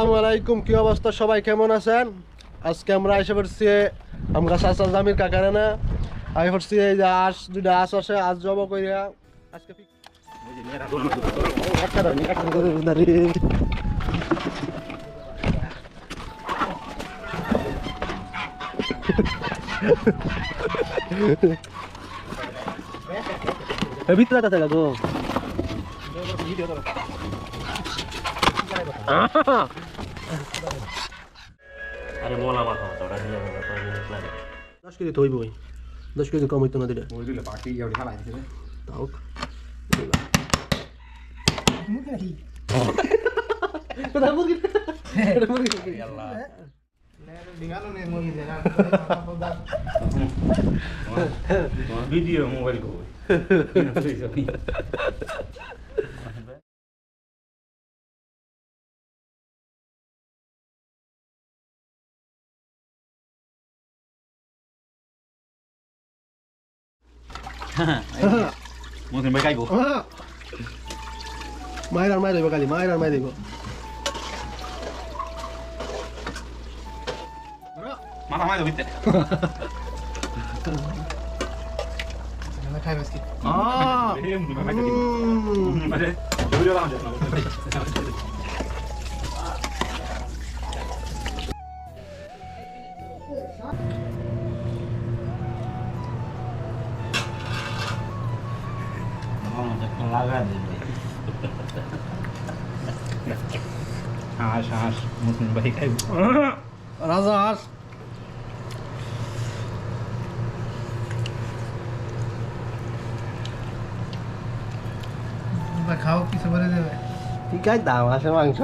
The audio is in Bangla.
আসসালামু কি অবস্থা? সবাই কেমন আছেন? আজকে আমরা এসে পড়ছি, আমরা জামির কাকারে না আই পড়ছি, এই যে আস আস আছে আজ জব আজকে ভিতরে গো। আরে মোলা মাথা ওটা দিলে দশ কেজি তো হইবই। দশ কেজি কম হইতো না দিলে। ওই দিলে বাকি এওড়ি হালাই দিছে তাও बिगानो नहीं मोबाइल देना वीडियो मोबाइल को Musim baik aku. Mai dan mai lebih kali, mai dan mai lebih. Aha hadi bitti. kaybettik. Aa! Hmm. Hadi. Dövüyorlar amca. Ağaç ağaç. Mutlu bir kayıp. Razı ağaç. হাস খাও কিছু বলে দেবে। ঠিক আছে দাম আছে মাংস।